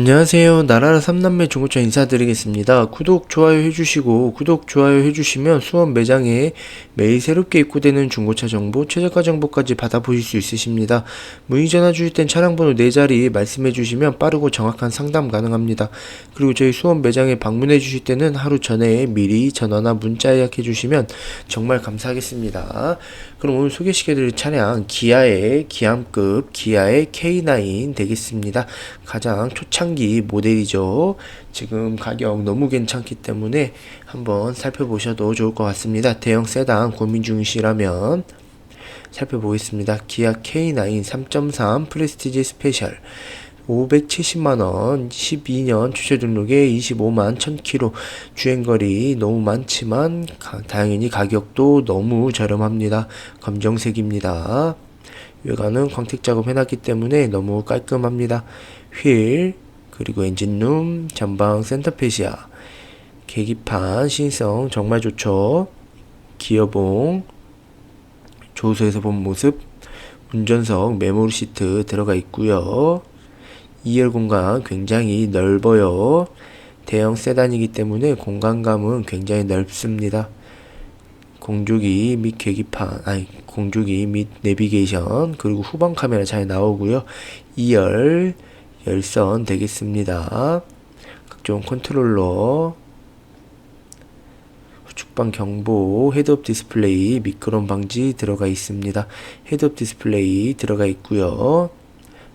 안녕하세요. 나라라 삼남매 중고차 인사드리겠습니다. 구독, 좋아요 해주시고 구독, 좋아요 해주시면 수원 매장에 매일 새롭게 입고되는 중고차 정보, 최저가 정보까지 받아보실 수 있으십니다. 문의 전화 주실 땐 차량 번호 4자리 말씀해 주시면 빠르고 정확한 상담 가능합니다. 그리고 저희 수원 매장에 방문해 주실 때는 하루 전에 미리 전화나 문자 예약해 주시면 정말 감사하겠습니다. 그럼 오늘 소개시켜 드릴 차량 기아의 기암급 기아의 K9 되겠습니다. 가장 초창 기 모델이죠. 지금 가격 너무 괜찮기 때문에 한번 살펴보셔도 좋을 것 같습니다. 대형 세단 고민 중이시라면 살펴보겠습니다. 기아 K9 3.3 프레스티지 스페셜 570만원 12년 주최 등록에 25만 1000km 주행거리 너무 많지만 가, 당연히 가격도 너무 저렴합니다. 검정색입니다. 외관은 광택 작업 해놨기 때문에 너무 깔끔합니다. 휠 그리고 엔진룸 전방 센터페시아 계기판 신성 정말 좋죠. 기어봉 조수에서 본 모습 운전석 메모리 시트 들어가 있고요. 2열 공간 굉장히 넓어요. 대형 세단이기 때문에 공간감은 굉장히 넓습니다. 공조기 및 계기판, 아니 공조기 및 내비게이션 그리고 후방 카메라 잘 나오고요. 2열 열선 되겠습니다. 각종 컨트롤러 후측방 경보, 헤드업 디스플레이, 미끄럼 방지 들어가 있습니다. 헤드업 디스플레이 들어가 있고요.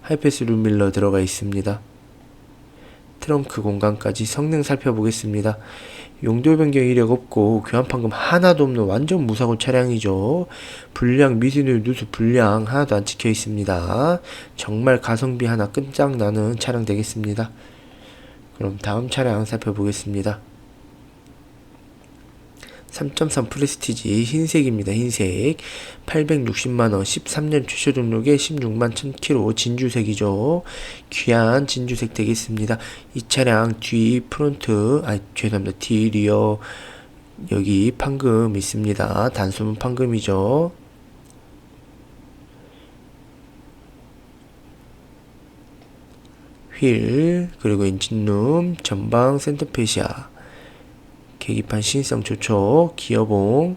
하이패스 룸밀러 들어가 있습니다. 트렁크 공간까지 성능 살펴보겠습니다. 용도 변경 이력 없고 교환 판금 하나도 없는 완전 무사고 차량이죠. 불량 미세누 누수 불량 하나도 안 찍혀 있습니다. 정말 가성비 하나 끝장나는 차량 되겠습니다. 그럼 다음 차량 살펴보겠습니다. 3.3 프레스티지 흰색입니다. 흰색 860만원 13년 출시 등록에 16만 1000km 진주색이죠. 귀한 진주색 되겠습니다. 이 차량 뒤 프론트 아 죄송합니다. 뒤 리어 여기 판금 있습니다. 단수문 판금이죠. 휠 그리고 엔진룸 전방 센터페시아 계기판 신성 좋죠. 기어봉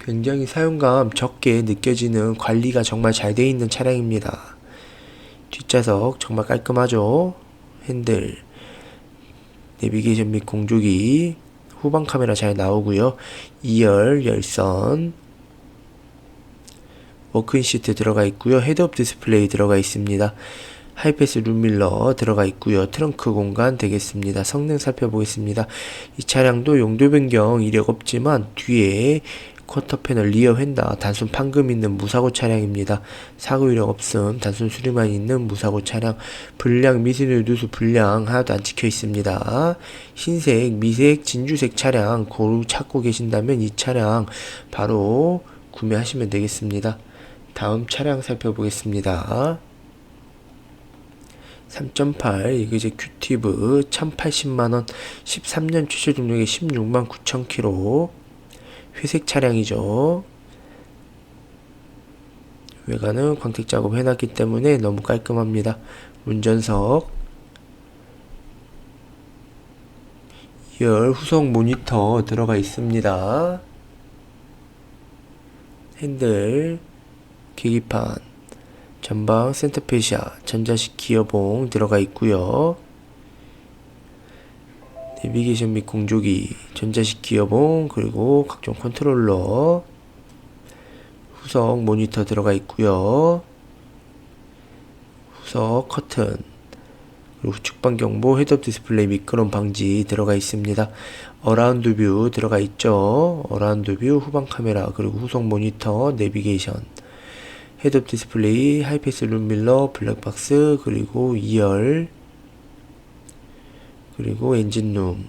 굉장히 사용감 적게 느껴지는 관리가 정말 잘 되어 있는 차량입니다. 뒷좌석 정말 깔끔하죠. 핸들 내비게이션 및 공조기 후방 카메라 잘 나오고요. 2열 열선 워크인 시트 들어가 있고요. 헤드업 디스플레이 들어가 있습니다. 하이패스 룸밀러 들어가 있고요. 트렁크 공간 되겠습니다. 성능 살펴보겠습니다. 이 차량도 용도 변경 이력 없지만 뒤에 쿼터 패널 리어 휀다 단순 판금 있는 무사고 차량입니다. 사고 이력 없음 단순 수리만 있는 무사고 차량 불량 미세누 누수 불량 하나도 안 찍혀 있습니다. 흰색 미색 진주색 차량 고루 찾고 계신다면 이 차량 바로 구매하시면 되겠습니다. 다음 차량 살펴보겠습니다. 3.8 이거 이제 큐티브 1080만원. 13년 출시 등록에 16만 9천키로. 회색 차량이죠. 외관은 광택 작업 해놨기 때문에 너무 깔끔합니다. 운전석. 2열 후속 모니터 들어가 있습니다. 핸들 계기판 전방 센터페시아 전자식 기어봉 들어가 있고요. 내비게이션 및 공조기 전자식 기어봉 그리고 각종 컨트롤러 후석 모니터 들어가 있고요. 후석 커튼 그리고 후측방 경보 헤드업 디스플레이 미끄럼 방지 들어가 있습니다. 어라운드 뷰 들어가 있죠. 어라운드 뷰 후방 카메라 그리고 후속 모니터 내비게이션 헤드업 디스플레이, 하이패스 룸밀러, 블랙박스, 그리고 2열, 그리고 엔진룸,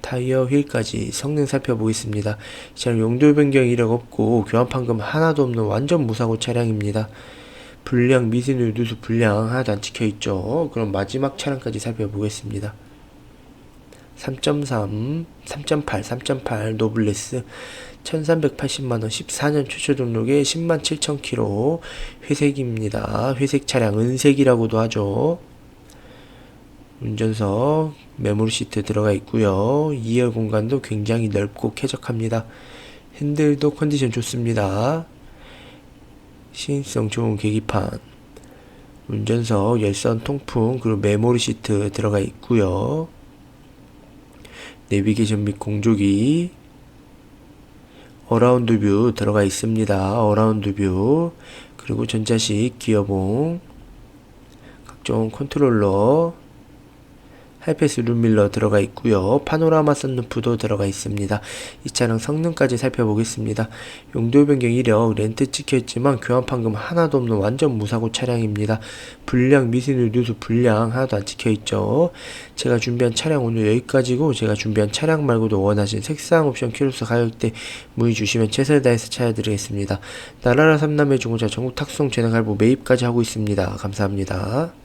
타이어 휠까지 성능 살펴보겠습니다. 차량 용도 변경 이력 없고 교환 판금 하나도 없는 완전 무사고 차량입니다. 불량 미세누 누수 불량 하나도 안 찍혀 있죠. 그럼 마지막 차량까지 살펴보겠습니다. 3.3, 3.8, 3.8 노블레스 1380만원 14년 최초 등록에 10만 7천 킬로 회색입니다. 회색 차량 은색이라고도 하죠. 운전석 메모리 시트 들어가 있고요. 2열 공간도 굉장히 넓고 쾌적합니다. 핸들도 컨디션 좋습니다. 시인성 좋은 계기판, 운전석 열선 통풍 그리고 메모리 시트 들어가 있고요. 내비게이션 및 공조기 어라운드 뷰 들어가 있습니다. 어라운드 뷰 그리고 전자식 기어봉 각종 컨트롤러 하이패스 룸밀러 들어가 있고요. 파노라마 선루프도 들어가 있습니다. 이 차량 성능까지 살펴보겠습니다. 용도 변경 이력 렌트 찍혀 있지만 교환 판금 하나도 없는 완전 무사고 차량입니다. 불량 미세누 누수 불량 하나도 안 찍혀 있죠. 제가 준비한 차량 오늘 여기까지고 제가 준비한 차량 말고도 원하신 색상 옵션 키로수 가격대 문의 주시면 최선을 다해서 찾아드리겠습니다. 나라라 삼남의 중고차 전국 탁송 재능 할부 매입까지 하고 있습니다. 감사합니다.